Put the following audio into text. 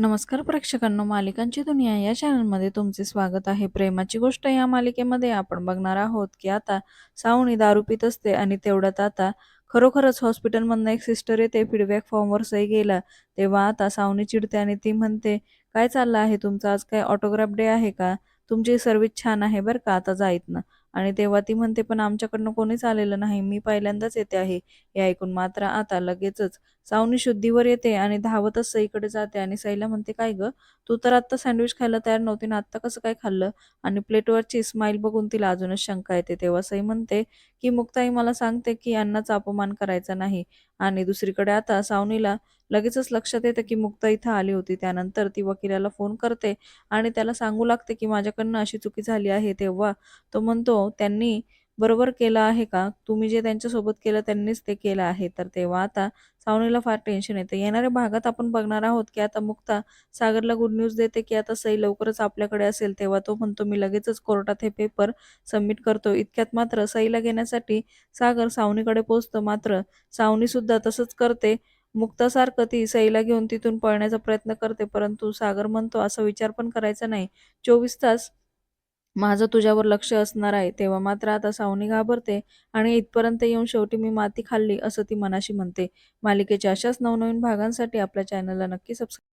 नमस्कार प्रेक्षकांनो मालिकांची दुनिया या चॅनलमध्ये तुमचे स्वागत आहे. प्रेमाची गोष्ट या मालिकेमध्ये आपण बघणार आहोत की आता सावणी दारू पित असते आणि तेवढ्यात आता खरोखरच हॉस्पिटलमधनं एक सिस्टर येते फीडबॅक फॉर्मवर सही गेला. तेव्हा आता सावणी चिडते आणि ती म्हणते काय चाललं आहे तुमचा? आज काय ऑटोग्राफ डे आहे का? तुमची सर्विस छान आहे बरं का? आता जाईत ना आणि तेव्हा ती म्हणते पण आमच्याकडनं कोणीच आलेलं नाही. मी पहिल्यांदाच येते आहे. हे ऐकून मात्र आता लगेचच सावनी शुद्धीवर येते आणि धावतच सईकडे जाते आणि सईला म्हणते काय ग? तू तर आत्ता सँडविच खायला तयार नव्हती ना आत्ता कसं काय खाल्लं? आणि प्लेटवरची स्माईल बघून तिला अजूनच शंका येते. तेव्हा सई म्हणते की मुक्ताई मला सांगते की अन्नाचा अपमान करायचा नाही. आणि दुसरीकडे आता सावनीला लगेचच लक्षात येतं की मुक्ता इथं आली होती. त्यानंतर ती वकिलाला फोन करते आणि त्याला सांगू लागते की माझ्याकडनं अशी चुकी झाली आहे. तेव्हा तो म्हणतो त्यांनी बरोबर केलं आहे का? तुम्ही जे त्यांच्यासोबत केलं त्यांनीच ते केलं आहे. तर तेव्हा आता सावनीला फार टेन्शन येतं. येणाऱ्या भागात आपण बघणार आहोत की आता मुक्ता सागरला गुड न्यूज देते की आता सई लवकरच आपल्याकडे असेल तेव्हा तो म्हणतो मी लगेचच कोर्टात हे पेपर सबमिट करतो. इतक्यात मात्र सईला घेण्यासाठी सागर सावनीकडे पोचतं मात्र सावनी सुद्धा तसंच करते. मुक्तासारखं ती सईला घेऊन तिथून पळण्याचा प्रयत्न करते परंतु सागर म्हणतो असा विचार पण करायचा नाही. चोवीस तास माझं तुझ्यावर लक्ष असणार आहे तेव्हा मात्र आता सावनी घाबरते आणि इथपर्यंत येऊन शेवटी मी माती खाल्ली असं ती मनाशी म्हणते. मालिकेच्या अशाच नवनवीन भागांसाठी आपल्या चॅनलला नक्की सबस्क्राईब